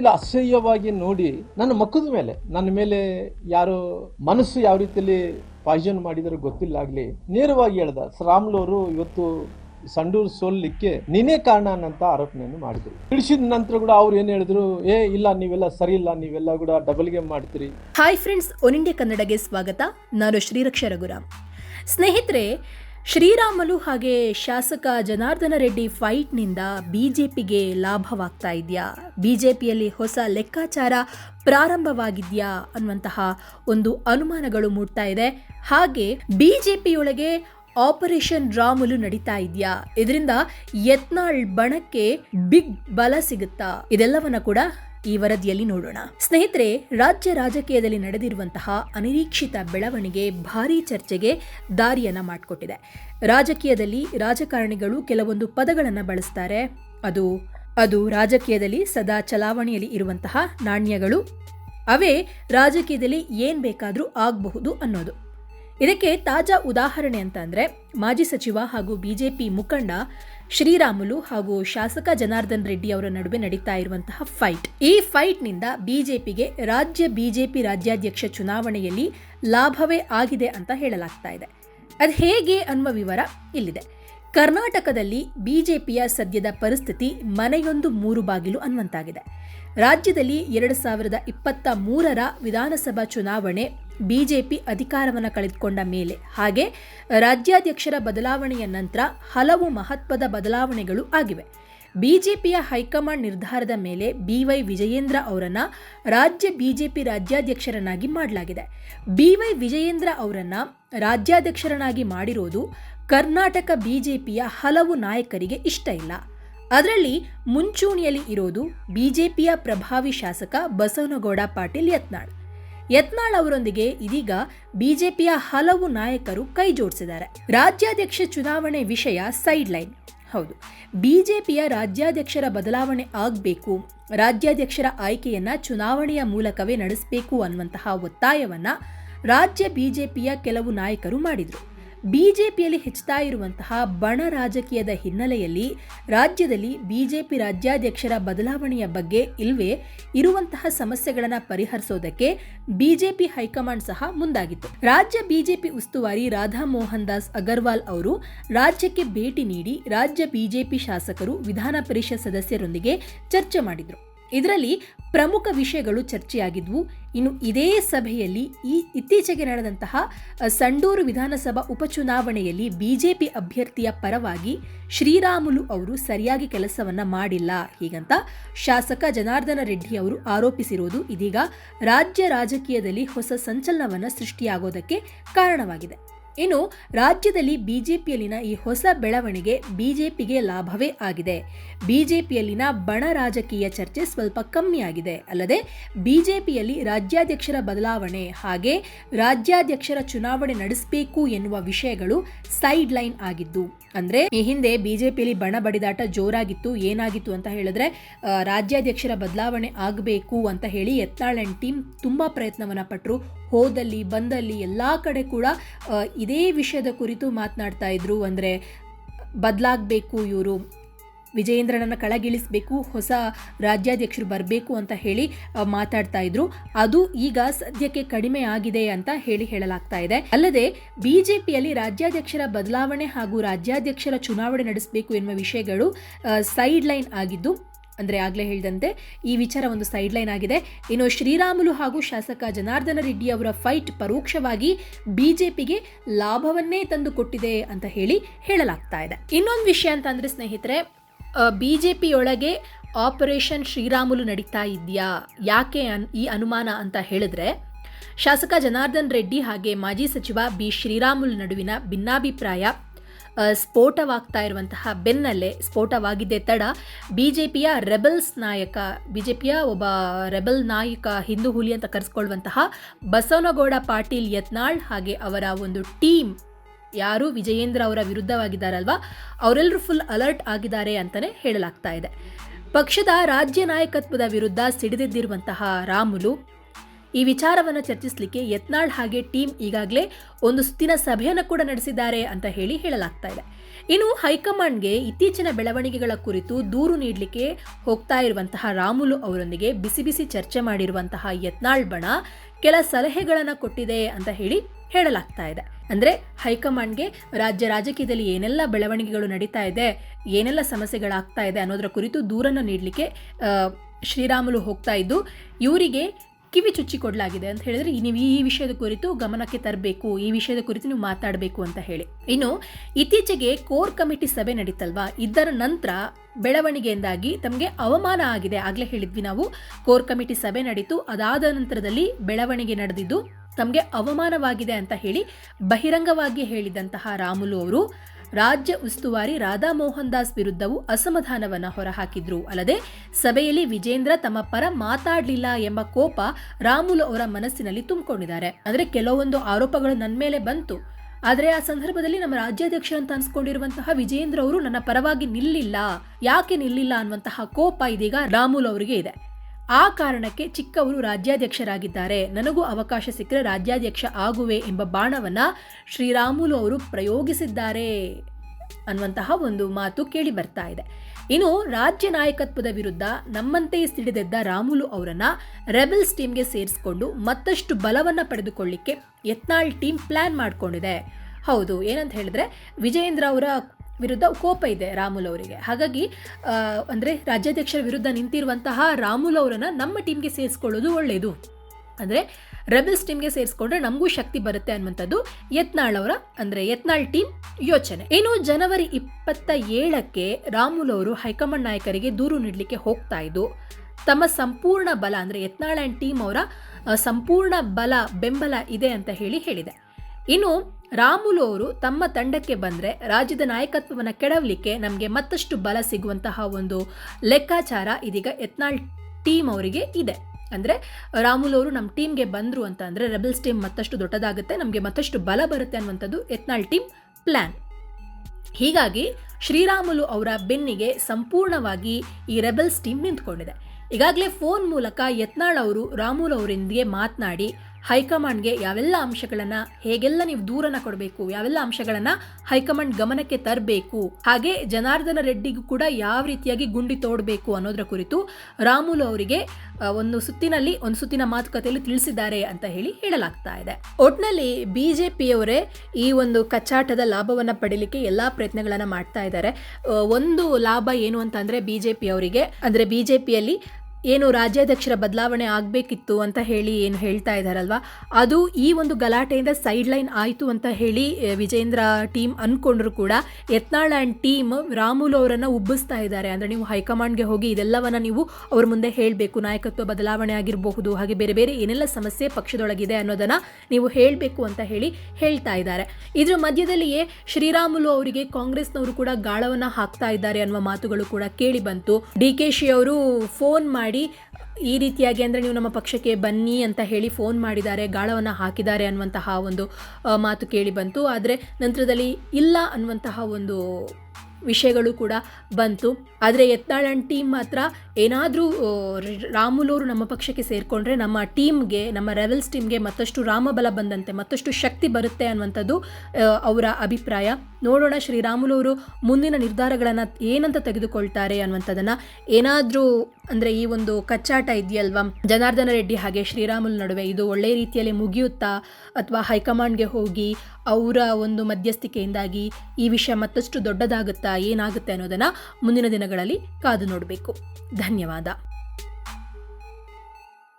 ಇಲ್ಲ, ಅಸಹ್ಯವಾಗಿ ನೋಡಿ ನನ್ನ ಮಕ್ಕದ ಮೇಲೆ, ನನ್ನ ಮೇಲೆ ಯಾರು ಮನಸ್ಸು ಯಾವ ರೀತಿಯಲ್ಲಿ ಪಾಯ್ಸನ್ ಮಾಡಿದಾರೋ ಗೊತ್ತಿಲ್ಲ ಆಗ್ಲಿ, ನೇರವಾಗಿ ಹೇಳ್ದ ಶ್ರಾಮ್ಲವರು ಇವತ್ತು ಸಂಡೂರು ಸೋಲ್ಲಿಕ್ಕೆ ನೀನೇ ಕಾರಣ ಅನ್ನಂತ ಆರೋಪಣೆಯನ್ನು ಮಾಡಿದ್ರು. ತಿಳಿಸಿದ ನಂತರ ಕೂಡ ಅವ್ರು ಏನ್ ಹೇಳಿದ್ರು, ಏ, ಇಲ್ಲ, ನೀವೆಲ್ಲ ಸರಿ ಇಲ್ಲ, ನೀವೆಲ್ಲ ಕೂಡ ಡಬಲ್ ಗೇಮ್ ಮಾಡ್ತೀರಿ. ಹಾಯ್ ಫ್ರೆಂಡ್ಸ್ ಒನ್ ಇಂಡಿಯಾ ಕನ್ನಡಗೆ ಸ್ವಾಗತ. ನಾನು ಶ್ರೀರಕ್ಷ ರಘುರಾಮ್. ಸ್ನೇಹಿತರೆ ಶ್ರೀರಾಮಲು ಹಾಗೆ ಶಾಸಕ ಜನಾರ್ದನ ರೆಡ್ಡಿ ಫೈಟ್ನಿಂದ ಬಿಜೆಪಿಗೆ ಲಾಭವಾಗ್ತಾ ಇದೆಯಾ? ಬಿಜೆಪಿಯಲ್ಲಿ ಹೊಸ ಲೆಕ್ಕಾಚಾರ ಪ್ರಾರಂಭವಾಗಿದೆಯಾ ಅನ್ನುವಂತಹ ಒಂದು ಅನುಮಾನಗಳು ಮೂಡ್ತಾ ಇದೆ. ಹಾಗೆ ಬಿಜೆಪಿಯೊಳಗೆ ಆಪರೇಷನ್ ರಾಮುಲು ನಡೀತಾ ಇದೆಯಾ? ಇದರಿಂದ ಯತ್ನಾಳ್ ಬಣಕ್ಕೆ ಬಿಗ್ ಬಲ ಸಿಗುತ್ತಾ? ಇದೆಲ್ಲವನ್ನ ಕೂಡ ಈ ವರದಿಯಲ್ಲಿ ನೋಡೋಣ. ಸ್ನೇಹಿತರೆ, ರಾಜ್ಯ ರಾಜಕೀಯದಲ್ಲಿ ನಡೆದಿರುವಂತಹ ಅನಿರೀಕ್ಷಿತ ಬೆಳವಣಿಗೆ ಭಾರೀ ಚರ್ಚೆಗೆ ದಾರಿಯನ್ನ ಮಾಡಿಕೊಟ್ಟಿದೆ. ರಾಜಕೀಯದಲ್ಲಿ ರಾಜಕಾರಣಿಗಳು ಕೆಲವೊಂದು ಪದಗಳನ್ನು ಬಳಸ್ತಾರೆ. ಅದು ಅದು ರಾಜಕೀಯದಲ್ಲಿ ಸದಾ ಚಲಾವಣೆಯಲ್ಲಿ ಇರುವಂತಹ ನಾಣ್ಯಗಳು. ಅವೇ ರಾಜಕೀಯದಲ್ಲಿ ಏನ್ ಬೇಕಾದರೂ ಆಗಬಹುದು ಅನ್ನೋದು. ಇದಕ್ಕೆ ತಾಜಾ ಉದಾಹರಣೆ ಅಂತ ಅಂದ್ರೆ ಮಾಜಿ ಸಚಿವ ಹಾಗೂ ಬಿಜೆಪಿ ಮುಖಂಡ ಶ್ರೀರಾಮುಲು ಹಾಗೂ ಶಾಸಕ ಜನಾರ್ದನ್ ರೆಡ್ಡಿ ಅವರ ನಡುವೆ ನಡೀತಾ ಇರುವಂತಹ ಫೈಟ್ ಈ ಫೈಟ್ನಿಂದ ಬಿಜೆಪಿಗೆ ರಾಜ್ಯ ಬಿಜೆಪಿ ರಾಜ್ಯಾಧ್ಯಕ್ಷ ಚುನಾವಣೆಯಲ್ಲಿ ಲಾಭವೇ ಆಗಿದೆ ಅಂತ ಹೇಳಲಾಗ್ತಾ ಇದೆ. ಅದು ಹೇಗೆ ಅನ್ನುವ ವಿವರ ಇಲ್ಲಿದೆ. ಕರ್ನಾಟಕದಲ್ಲಿ ಬಿಜೆಪಿಯ ಸದ್ಯದ ಪರಿಸ್ಥಿತಿ ಮನೆಯೊಂದು ಮೂರು ಬಾಗಿಲು ಅನ್ನುವಂತಾಗಿದೆ. ರಾಜ್ಯದಲ್ಲಿ ಎರಡು ಸಾವಿರದ ಇಪ್ಪತ್ತ ಮೂರರ ವಿಧಾನಸಭಾ ಚುನಾವಣೆ ಬಿಜೆಪಿ ಅಧಿಕಾರವನ್ನು ಕಳೆದುಕೊಂಡ ಮೇಲೆ. ಹಾಗೆ ರಾಜ್ಯಾಧ್ಯಕ್ಷರ ಬದಲಾವಣೆಯ ನಂತರ ಹಲವು ಮಹತ್ವದ ಬದಲಾವಣೆಗಳು ಆಗಿವೆ. ಬಿಜೆಪಿಯ ಹೈಕಮಾಂಡ್ ನಿರ್ಧಾರದ ಮೇಲೆ ಬಿವೈ ವಿಜಯೇಂದ್ರ ಅವರನ್ನು ರಾಜ್ಯ ಬಿಜೆಪಿ ರಾಜ್ಯಾಧ್ಯಕ್ಷರನ್ನಾಗಿ ಮಾಡಲಾಗಿದೆ. ಬಿವೈ ವಿಜಯೇಂದ್ರ ಅವರನ್ನು ರಾಜ್ಯಾಧ್ಯಕ್ಷರನ್ನಾಗಿ ಮಾಡಿರೋದು ಕರ್ನಾಟಕ ಬಿಜೆಪಿಯ ಹಲವು ನಾಯಕರಿಗೆ ಇಷ್ಟ ಇಲ್ಲ. ಅದರಲ್ಲಿ ಮುಂಚೂಣಿಯಲ್ಲಿ ಇರೋದು ಬಿಜೆಪಿಯ ಪ್ರಭಾವಿ ಶಾಸಕ ಬಸವನಗೌಡ ಪಾಟೀಲ್ ಯತ್ನಾಳ್. ಯತ್ನಾಳ್ ಅವರೊಂದಿಗೆ ಇದೀಗ ಬಿಜೆಪಿಯ ಹಲವು ನಾಯಕರು ಕೈ ಜೋಡಿಸಿದ್ದಾರೆ ರಾಜ್ಯಾಧ್ಯಕ್ಷ ಚುನಾವಣೆ ವಿಷಯ ಸೈಡ್ ಲೈನ್ ಹೌದು, ಬಿಜೆಪಿಯ ರಾಜ್ಯಾಧ್ಯಕ್ಷರ ಬದಲಾವಣೆ ಆಗಬೇಕು, ರಾಜ್ಯಾಧ್ಯಕ್ಷರ ಆಯ್ಕೆಯನ್ನ ಚುನಾವಣೆಯ ಮೂಲಕವೇ ನಡೆಸಬೇಕು ಅನ್ನುವಂತಹ ಒತ್ತಾಯವನ್ನ ರಾಜ್ಯ ಬಿಜೆಪಿಯ ಕೆಲವು ನಾಯಕರು ಮಾಡಿದರು. ಬಿಜೆಪಿಯಲ್ಲಿ ಹೆಚ್ಚುತ್ತಾ ಇರುವಂತಹ ಬಣ ರಾಜಕೀಯದ ಹಿನ್ನೆಲೆಯಲ್ಲಿ ರಾಜ್ಯದಲ್ಲಿ ಬಿಜೆಪಿ ರಾಜ್ಯಾಧ್ಯಕ್ಷರ ಬದಲಾವಣೆಯ ಬಗ್ಗೆ ಇಲ್ವೇ ಇರುವಂತಹ ಸಮಸ್ಯೆಗಳನ್ನು ಪರಿಹರಿಸೋದಕ್ಕೆ ಬಿಜೆಪಿ ಹೈಕಮಾಂಡ್ ಸಹ ಮುಂದಾಗಿತ್ತು. ರಾಜ್ಯ ಬಿಜೆಪಿ ಉಸ್ತುವಾರಿ ರಾಧಾ ಮೋಹನ್ ದಾಸ್ ಅಗರ್ವಾಲ್ ಅವರು ರಾಜ್ಯಕ್ಕೆ ಭೇಟಿ ನೀಡಿ ರಾಜ್ಯ ಬಿಜೆಪಿ ಶಾಸಕರು ವಿಧಾನ ಪರಿಷತ್ ಸದಸ್ಯರೊಂದಿಗೆ ಚರ್ಚೆ ಮಾಡಿದರು. ಇದರಲ್ಲಿ ಪ್ರಮುಖ ವಿಷಯಗಳು ಚರ್ಚೆಯಾಗಿದ್ವು. ಇನ್ನು ಇದೇ ಸಭೆಯಲ್ಲಿ ಈ ಇತ್ತೀಚೆಗೆ ನಡೆದಂತಹ ಸಂಡೂರು ವಿಧಾನಸಭಾ ಉಪಚುನಾವಣೆಯಲ್ಲಿ ಬಿಜೆಪಿ ಅಭ್ಯರ್ಥಿಯ ಪರವಾಗಿ ಶ್ರೀರಾಮುಲು ಅವರು ಸರಿಯಾಗಿ ಕೆಲಸವನ್ನ ಮಾಡಿಲ್ಲ. ಹೀಗಂತ ಶಾಸಕ ಜನಾರ್ದನ ರೆಡ್ಡಿ ಅವರು ಆರೋಪಿಸಿರುವುದು ಇದೀಗ ರಾಜ್ಯ ರಾಜಕೀಯದಲ್ಲಿ ಹೊಸ ಸಂಚಲನವನ್ನು ಸೃಷ್ಟಿಯಾಗೋದಕ್ಕೆ ಕಾರಣವಾಗಿದೆ. ಇನ್ನು ರಾಜ್ಯದಲ್ಲಿ ಬಿಜೆಪಿಯಲ್ಲಿನ ಈ ಹೊಸ ಬೆಳವಣಿಗೆ ಬಿಜೆಪಿಗೆ ಲಾಭವೇ ಆಗಿದೆ. ಬಿಜೆಪಿಯಲ್ಲಿನ ಬಣ ರಾಜಕೀಯ ಚರ್ಚೆ ಸ್ವಲ್ಪ ಕಮ್ಮಿಯಾಗಿದೆ. ಅಲ್ಲದೆ ಬಿಜೆಪಿಯಲ್ಲಿ ರಾಜ್ಯಾಧ್ಯಕ್ಷರ ಬದಲಾವಣೆ ಹಾಗೆ ರಾಜ್ಯಾಧ್ಯಕ್ಷರ ಚುನಾವಣೆ ನಡೆಸಬೇಕು ಎನ್ನುವ ವಿಷಯಗಳು ಸೈಡ್ ಲೈನ್ ಆಗಿದ್ದು ಅಂದ್ರೆ ಈ ಹಿಂದೆ ಬಿಜೆಪಿಯಲ್ಲಿ ಬಣ ಬಡಿದಾಟ ಜೋರಾಗಿತ್ತು, ಏನಾಗಿತ್ತು ಅಂತ ಹೇಳಿದ್ರೆ ರಾಜ್ಯಾಧ್ಯಕ್ಷರ ಬದಲಾವಣೆ ಆಗಬೇಕು ಅಂತ ಹೇಳಿ ಎತ್ತಾಳನ್ ಟೀಮ್ ತುಂಬಾ ಪ್ರಯತ್ನವನ್ನ ಪಟ್ಟರು ಹೋದಲ್ಲಿ, ಬಂದಲ್ಲಿ ಎಲ್ಲಾ ಕಡೆ ಕೂಡ ಇದೇ ವಿಷಯದ ಕುರಿತು ಮಾತನಾಡ್ತಾ ಇದ್ರು. ಅಂದ್ರೆ ಬದಲಾಗಬೇಕು ಇವರು. ವಿಜಯೇಂದ್ರನನ್ನ ಕೆಳಗಿಳಿಸಬೇಕು, ಹೊಸ ರಾಜ್ಯಾಧ್ಯಕ್ಷರು ಬರಬೇಕು ಅಂತ ಹೇಳಿ ಮಾತಾಡ್ತಾ ಇದ್ರು. ಅದು ಈಗ ಸದ್ಯಕ್ಕೆ ಕಡಿಮೆ ಆಗಿದೆ ಅಂತ ಹೇಳಿ ಹೇಳಲಾಗ್ತಾ ಇದೆ. ಅಲ್ಲದೆ, ಬಿಜೆಪಿಯಲ್ಲಿ ರಾಜ್ಯಾಧ್ಯಕ್ಷರ ಬದಲಾವಣೆ ಹಾಗೂ ರಾಜ್ಯಾಧ್ಯಕ್ಷರ ಚುನಾವಣೆ ನಡೆಸಬೇಕು ಎನ್ನುವ ವಿಷಯಗಳು ಸೈಡ್ ಲೈನ್ ಆಗಿದ್ದು, ಅಂದರೆ ಆಗಲೇ ಹೇಳಿದಂತೆ, ಈ ವಿಚಾರ ಒಂದು ಸೈಡ್ ಲೈನ್ ಆಗಿದೆ. ಇನ್ನು ಶ್ರೀರಾಮುಲು ಹಾಗೂ ಶಾಸಕ ಜನಾರ್ದನ ರೆಡ್ಡಿ ಅವರ ಫೈಟ್ ಪರೋಕ್ಷವಾಗಿ ಬಿಜೆಪಿಗೆ ಲಾಭವನ್ನೇ ತಂದುಕೊಟ್ಟಿದೆ ಅಂತ ಹೇಳಿ ಹೇಳಲಾಗ್ತಾ ಇದೆ. ಇನ್ನೊಂದು ವಿಷಯ ಅಂತ ಸ್ನೇಹಿತರೆ ಬಿಜೆಪಿಯೊಳಗೆ ಆಪರೇಷನ್ ಶ್ರೀರಾಮುಲು ನಡೀತಾ ಇದೆಯಾ? ಯಾಕೆ ಅನ್, ಈ ಅನುಮಾನ ಅಂತ ಹೇಳಿದ್ರೆ, ಶಾಸಕ ಜನಾರ್ದನ್ ರೆಡ್ಡಿ ಹಾಗೆ ಮಾಜಿ ಸಚಿವ ಬಿ ಶ್ರೀರಾಮುಲು ನಡುವಿನ ಭಿನ್ನಾಭಿಪ್ರಾಯ ಸ್ಫೋಟವಾಗ್ತಾ ಇರುವಂತಹ ಬೆನ್ನಲ್ಲೇ ಸ್ಫೋಟವಾಗಿದ್ದೇ ತಡ ಬಿ ಜೆ ಪಿಯ ರೆಬಲ್ಸ್ ನಾಯಕ ಬಿ ಜೆ ಪಿಯ ಒಬ್ಬ ರೆಬಲ್ ನಾಯಕ ಹಿಂದೂ ಹುಲಿ ಅಂತ ಕರೆಸ್ಕೊಳ್ಳುವಂತಹ ಬಸವನಗೌಡ ಪಾಟೀಲ್ ಯತ್ನಾಳ್ ಹಾಗೆ ಅವರ ಒಂದು ಟೀಮ್ ಯಾರು ವಿಜಯೇಂದ್ರ ಅವರ ವಿರುದ್ಧವಾಗಿದ್ದಾರಲ್ವಾ? ಅವರೆಲ್ಲರೂ ಫುಲ್ ಅಲರ್ಟ್ ಆಗಿದ್ದಾರೆ ಅಂತಲೇ ಹೇಳಲಾಗ್ತಾ ಇದೆ. ಪಕ್ಷದ ರಾಜ್ಯ ನಾಯಕತ್ವದ ವಿರುದ್ಧ ಸಿಡಿದಿದ್ದಿರುವಂತಹ ರಾಮುಲು ಈ ವಿಚಾರವನ್ನು ಚರ್ಚಿಸಲಿಕ್ಕೆ ಯತ್ನಾಳ್ ಹಾಗೆ ಟೀಮ್ ಈಗಾಗಲೇ ಒಂದು ಸುತ್ತಿನ ಸಭೆಯನ್ನು ಕೂಡ ನಡೆಸಿದ್ದಾರೆ ಅಂತ ಹೇಳಿ ಹೇಳಲಾಗ್ತಾ ಇದೆ. ಇನ್ನು ಹೈಕಮಾಂಡ್ಗೆ ಇತ್ತೀಚಿನ ಬೆಳವಣಿಗೆಗಳ ಕುರಿತು ದೂರು ನೀಡಲಿಕ್ಕೆ ಹೋಗ್ತಾ ಇರುವಂತಹ ರಾಮುಲು ಅವರೊಂದಿಗೆ ಬಿಸಿ ಬಿಸಿ ಚರ್ಚೆ ಮಾಡಿರುವಂತಹ ಯತ್ನಾಳ್ ಬಣ ಕೆಲ ಸಲಹೆಗಳನ್ನು ಕೊಟ್ಟಿದೆ ಅಂತ ಹೇಳಿ ಹೇಳಲಾಗ್ತಾ ಇದೆ. ಅಂದ್ರೆ ಹೈಕಮಾಂಡ್ಗೆ ರಾಜ್ಯ ರಾಜಕೀಯದಲ್ಲಿ ಏನೆಲ್ಲ ಬೆಳವಣಿಗೆಗಳು ನಡೀತಾ ಇದೆ, ಏನೆಲ್ಲ ಸಮಸ್ಯೆಗಳಾಗ್ತಾ ಇದೆ ಅನ್ನೋದರ ಕುರಿತು ದೂರನ್ನು ನೀಡಲಿಕ್ಕೆ ಶ್ರೀರಾಮುಲು ಹೋಗ್ತಾ ಇದ್ದು, ಇವರಿಗೆ ಕಿವಿ ಚುಚ್ಚಿ ಕೊಡಲಾಗಿದೆ ಅಂತ ಹೇಳಿದ್ರೆ ನೀವು ಈ ವಿಷಯದ ಕುರಿತು ಗಮನಕ್ಕೆ ತರಬೇಕು, ಈ ವಿಷಯದ ಕುರಿತು ನೀವು ಮಾತಾಡಬೇಕು ಅಂತ ಹೇಳಿ. ಇನ್ನು ಇತ್ತೀಚೆಗೆ ಕೋರ್ ಕಮಿಟಿ ಸಭೆ ನಡೀತಲ್ವಾ? ಇದರ ನಂತರ ಬೆಳವಣಿಗೆಯಿಂದಾಗಿ ತಮಗೆ ಅವಮಾನ ಆಗಿದೆ. ಆಗಲೇ ಹೇಳಿದ್ವಿ ನಾವು, ಕೋರ್ ಕಮಿಟಿ ಸಭೆ ನಡೀತು, ಅದಾದ ನಂತರದಲ್ಲಿ ಬೆಳವಣಿಗೆ ನಡೆದಿದ್ದು, ತಮಗೆ ಅವಮಾನವಾಗಿದೆ ಅಂತ ಹೇಳಿ ಬಹಿರಂಗವಾಗಿ ಹೇಳಿದಂತಹ ರಾಮುಲು ಅವರು ರಾಜ್ಯ ಉಸ್ತುವಾರಿ ರಾಧಾ ಮೋಹನ್ ದಾಸ್ ವಿರುದ್ಧವೂ ಅಸಮಾಧಾನವನ್ನು ಹೊರಹಾಕಿದ್ರು. ಅಲ್ಲದೆ, ಸಭೆಯಲ್ಲಿ ವಿಜೇಂದ್ರ ತಮ್ಮ ಪರ ಮಾತಾಡಲಿಲ್ಲ ಎಂಬ ಕೋಪ ರಾಮುಲು ಅವರ ಮನಸ್ಸಿನಲ್ಲಿ ತುಂಬಿಕೊಂಡಿದ್ದಾರೆ. ಅಂದ್ರೆ, ಕೆಲವೊಂದು ಆರೋಪಗಳು ನನ್ನ ಮೇಲೆ ಬಂತು. ಆದರೆ, ಆ ಸಂದರ್ಭದಲ್ಲಿ ನಮ್ಮ ರಾಜ್ಯಾಧ್ಯಕ್ಷ ಅಂತ ಅನ್ಸ್ಕೊಂಡಿರುವಂತಹ ವಿಜೇಂದ್ರ ಅವರು ನನ್ನ ಪರವಾಗಿ ನಿಲ್ಲಿಲ್ಲ. ಯಾಕೆ ನಿಲ್ಲಿಲ್ಲ ಅನ್ನುವಂತಹ ಕೋಪ ಇದೀಗ ರಾಮುಲು ಅವರಿಗೆ ಇದೆ. ಆ ಕಾರಣಕ್ಕೆ ಚಿಕ್ಕವರು ರಾಜ್ಯಾಧ್ಯಕ್ಷರಾಗಿದ್ದಾರೆ. ನನಗೂ ಅವಕಾಶ ಸಿಕ್ಕರೆ ರಾಜ್ಯಾಧ್ಯಕ್ಷ ಆಗುವೆ ಎಂಬ ಬಾಣವನ್ನು ಶ್ರೀರಾಮುಲು ಅವರು ಪ್ರಯೋಗಿಸಿದ್ದಾರೆ ಅನ್ನುವಂತಹ ಒಂದು ಮಾತು ಕೇಳಿ ಬರ್ತಾ ಇದೆ. ಇನ್ನು ರಾಜ್ಯ ನಾಯಕತ್ವದ ವಿರುದ್ಧ ನಮ್ಮಂತೆಯೇ ಸಿಡಿದೆದ್ದ ರಾಮುಲು ಅವರನ್ನು ರೆಬಲ್ಸ್ ಟೀಮ್ಗೆ ಸೇರಿಸಿಕೊಂಡು ಮತ್ತಷ್ಟು ಬಲವನ್ನ ಪಡೆದುಕೊಳ್ಳಿಕ್ಕೆ ಯತ್ನಾಳ್ ಟೀಮ್ ಪ್ಲಾನ್ ಮಾಡಿಕೊಂಡಿದೆ. ಹೌದು, ಏನಂತ ಹೇಳಿದ್ರೆ ವಿಜಯೇಂದ್ರ ಅವರ ವಿರುದ್ಧ ಕೋಪ ಇದೆ ರಾಮುಲ್ ಅವರಿಗೆ. ಹಾಗಾಗಿ ಅಂದರೆ ರಾಜ್ಯಾಧ್ಯಕ್ಷರ ವಿರುದ್ಧ ನಿಂತಿರುವಂತಹ ರಾಮುಲ್ ಅವರನ್ನು ನಮ್ಮ ಟೀಮ್ಗೆ ಸೇರಿಸ್ಕೊಳ್ಳೋದು ಒಳ್ಳೆಯದು ಅಂದರೆ ರೆಬಲ್ಸ್ ಟೀಮ್ಗೆ ಸೇರಿಸ್ಕೊಂಡ್ರೆ ನಮಗೂ ಶಕ್ತಿ ಬರುತ್ತೆ ಅನ್ನುವಂಥದ್ದು ಯತ್ನಾಳ್ ಅವರ, ಅಂದರೆ ಯತ್ನಾಳ್ ಟೀಮ್ ಯೋಚನೆ. ಇನ್ನು ಜನವರಿ ಇಪ್ಪತ್ತ ಏಳಕ್ಕೆ ರಾಮುಲ್ ಅವರು ಹೈಕಮಾಂಡ್ ನಾಯಕರಿಗೆ ದೂರು ನೀಡಲಿಕ್ಕೆ ಹೋಗ್ತಾ ಇದ್ದು, ತಮ್ಮ ಸಂಪೂರ್ಣ ಬಲ, ಅಂದರೆ ಯತ್ನಾಳ್ ಆ್ಯಂಡ್ ಟೀಮ್ ಅವರ ಸಂಪೂರ್ಣ ಬಲ, ಬೆಂಬಲ ಇದೆ ಅಂತ ಹೇಳಿ ಹೇಳಿದೆ. ಇನ್ನು ರಾಮುಲು ಅವರು ತಮ್ಮ ತಂಡಕ್ಕೆ ಬಂದರೆ ರಾಜ್ಯದ ನಾಯಕತ್ವವನ್ನು ಕೆಡವಲಿಕ್ಕೆ ನಮಗೆ ಮತ್ತಷ್ಟು ಬಲ ಸಿಗುವಂತಹ ಒಂದು ಲೆಕ್ಕಾಚಾರ ಇದೀಗ ಯತ್ನಾಳ್ ಟೀಮ್ ಅವರಿಗೆ ಇದೆ. ಅಂದರೆ ರಾಮುಲು ಅವರು ನಮ್ಮ ಟೀಮ್ಗೆ ಬಂದರು ಅಂತ ಅಂದರೆ ರೆಬಲ್ಸ್ ಟೀಮ್ ಮತ್ತಷ್ಟು ದೊಡ್ಡದಾಗುತ್ತೆ, ನಮಗೆ ಮತ್ತಷ್ಟು ಬಲ ಬರುತ್ತೆ ಅನ್ನುವಂಥದ್ದು ಎತ್ನಾಳ್ ಟೀಮ್ ಪ್ಲ್ಯಾನ್ ಹೀಗಾಗಿ ಶ್ರೀರಾಮುಲು ಅವರ ಬೆನ್ನಿಗೆ ಸಂಪೂರ್ಣವಾಗಿ ಈ ರೆಬಲ್ಸ್ ಟೀಮ್ ನಿಂತ್ಕೊಂಡಿದೆ. ಈಗಾಗಲೇ ಫೋನ್ ಮೂಲಕ ಯತ್ನಾಳ್ ಅವರು, ರಾಮುಲು ಅವರೊಂದಿಗೆ ಮಾತನಾಡಿ ಹೈಕಮಾಂಡ್ಗೆ ಯಾವೆಲ್ಲ ಅಂಶಗಳನ್ನ ಹೇಗೆಲ್ಲ ನೀವು ದೂರನ ಕೊಡಬೇಕು, ಯಾವೆಲ್ಲ ಅಂಶಗಳನ್ನ ಹೈಕಮಾಂಡ್ ಗಮನಕ್ಕೆ ತರಬೇಕು, ಹಾಗೆ ಜನಾರ್ದನ ರೆಡ್ಡಿಗೂ ಕೂಡ ಯಾವ ರೀತಿಯಾಗಿ ಗುಂಡಿ ತೋಡಬೇಕು ಅನ್ನೋದರ ಕುರಿತು ರಾಮುಲು ಅವರಿಗೆ ಒಂದು ಸುತ್ತಿನಲ್ಲಿ ಒಂದು ಸುತ್ತಿನ ಮಾತುಕತೆಯಲ್ಲಿ ತಿಳಿಸಿದ್ದಾರೆ ಅಂತ ಹೇಳಿ ಹೇಳಲಾಗ್ತಾ ಇದೆ. ಒಟ್ನಲ್ಲಿ ಬಿಜೆಪಿಯವರೇ ಈ ಒಂದು ಕಚ್ಚಾಟದ ಲಾಭವನ್ನ ಪಡೀಲಿಕ್ಕೆ ಎಲ್ಲಾ ಪ್ರಯತ್ನಗಳನ್ನ ಮಾಡ್ತಾ ಇದ್ದಾರೆ. ಒಂದು ಲಾಭ ಏನು ಅಂತ ಅಂದ್ರೆ ಬಿಜೆಪಿ ಅವರಿಗೆ ಅಂದ್ರೆ ಬಿಜೆಪಿಯಲ್ಲಿ ಏನು ರಾಜ್ಯಾಧ್ಯಕ್ಷರ ಬದಲಾವಣೆ ಆಗಬೇಕಿತ್ತು ಅಂತ ಹೇಳಿ ಏನು ಹೇಳ್ತಾ ಇದ್ದಾರಲ್ವಾ ಅದು ಈ ಒಂದು ಗಲಾಟೆಯಿಂದ ಸೈಡ್ ಲೈನ್ ಆಯಿತು ಅಂತ ಹೇಳಿ ವಿಜೇಂದ್ರ ಟೀಮ್ ಅನ್ಕೊಂಡ್ರು ಕೂಡ ಯತ್ನಾಳ್ ಆ್ಯಂಡ್ ಟೀಮ್ ರಾಮುಲು ಅವರನ್ನು ಉಬ್ಬಿಸ್ತಾ ಇದ್ದಾರೆ. ಅಂದರೆ ನೀವು ಹೈಕಮಾಂಡ್ಗೆ ಹೋಗಿ ಇದೆಲ್ಲವನ್ನ ನೀವು ಅವ್ರ ಮುಂದೆ ಹೇಳಬೇಕು. ನಾಯಕತ್ವ ಬದಲಾವಣೆ ಆಗಿರಬಹುದು, ಹಾಗೆ ಬೇರೆ ಬೇರೆ ಏನೆಲ್ಲ ಸಮಸ್ಯೆ ಪಕ್ಷದೊಳಗಿದೆ ಅನ್ನೋದನ್ನ ನೀವು ಹೇಳಬೇಕು ಅಂತ ಹೇಳಿ ಹೇಳ್ತಾ ಇದ್ದಾರೆ. ಇದರ ಮಧ್ಯದಲ್ಲಿಯೇ ಶ್ರೀರಾಮುಲು ಅವರಿಗೆ ಕಾಂಗ್ರೆಸ್ನವರು ಕೂಡ ಗಾಳವನ್ನು ಹಾಕ್ತಾ ಇದ್ದಾರೆ ಅನ್ನುವ ಮಾತುಗಳು ಕೂಡ ಕೇಳಿ ಬಂತು. ಡಿ ಕೆ ಶಿ ಅವರು ಫೋನ್ ಮಾಡಿ ಈ ರೀತಿಯಾಗಿ ಅಂದರೆ ನೀವು ನಮ್ಮ ಪಕ್ಷಕ್ಕೆ ಬನ್ನಿ ಅಂತ ಹೇಳಿ ಫೋನ್ ಮಾಡಿದ್ದಾರೆ, ಗಾಳವನ್ನು ಹಾಕಿದ್ದಾರೆ ಅನ್ನುವಂತಹ ಒಂದು ಮಾತು ಕೇಳಿ ಬಂತು. ಆದರೆ ನಂತರದಲ್ಲಿ ಇಲ್ಲ ಅನ್ನುವಂತಹ ಒಂದು ವಿಷಯಗಳು ಕೂಡ ಬಂತು. ಆದರೆ ಎತ್ತಾಳನ್ ಟೀಮ್ ಮಾತ್ರ ಏನಾದರೂ ರಾಮುಲೋರು ನಮ್ಮ ಪಕ್ಷಕ್ಕೆ ಸೇರಿಕೊಂಡ್ರೆ ನಮ್ಮ ಟೀಮ್ಗೆ, ನಮ್ಮ ರೆವೆಲ್ಸ್ ಟೀಮ್ಗೆ ಮತ್ತಷ್ಟು ರಾಮಬಲ ಬಂದಂತೆ, ಮತ್ತಷ್ಟು ಶಕ್ತಿ ಬರುತ್ತೆ ಅನ್ನುವಂಥದ್ದು ಅವರ ಅಭಿಪ್ರಾಯ. ನೋಡೋಣ ಶ್ರೀರಾಮುಲವರು ಮುಂದಿನ ನಿರ್ಧಾರಗಳನ್ನು ಏನಂತ ತೆಗೆದುಕೊಳ್ತಾರೆ ಅನ್ನುವಂಥದ್ದನ್ನು. ಏನಾದರೂ ಅಂದರೆ ಈ ಒಂದು ಕಚ್ಚಾಟ ಇದೆಯಲ್ವಾ? ಜನಾರ್ದನ ರೆಡ್ಡಿ ಹಾಗೆ ಶ್ರೀರಾಮುಲ್ ನಡುವೆ ಇದು ಒಳ್ಳೆಯ ರೀತಿಯಲ್ಲಿ ಮುಗಿಯುತ್ತಾ? ಅಥವಾ ಹೈಕಮಾಂಡ್ಗೆ ಹೋಗಿ ಅವರ ಒಂದು ಮಧ್ಯಸ್ಥಿಕೆಯಿಂದಾಗಿ ಈ ವಿಷಯ ಮತ್ತಷ್ಟು ದೊಡ್ಡದಾಗುತ್ತಾ? ಏನಾಗುತ್ತೆ ಅನ್ನೋದನ್ನು ಮುಂದಿನ ದಿನಗಳಲ್ಲಿ ಕಾದು ನೋಡಬೇಕು. ధన్యవాద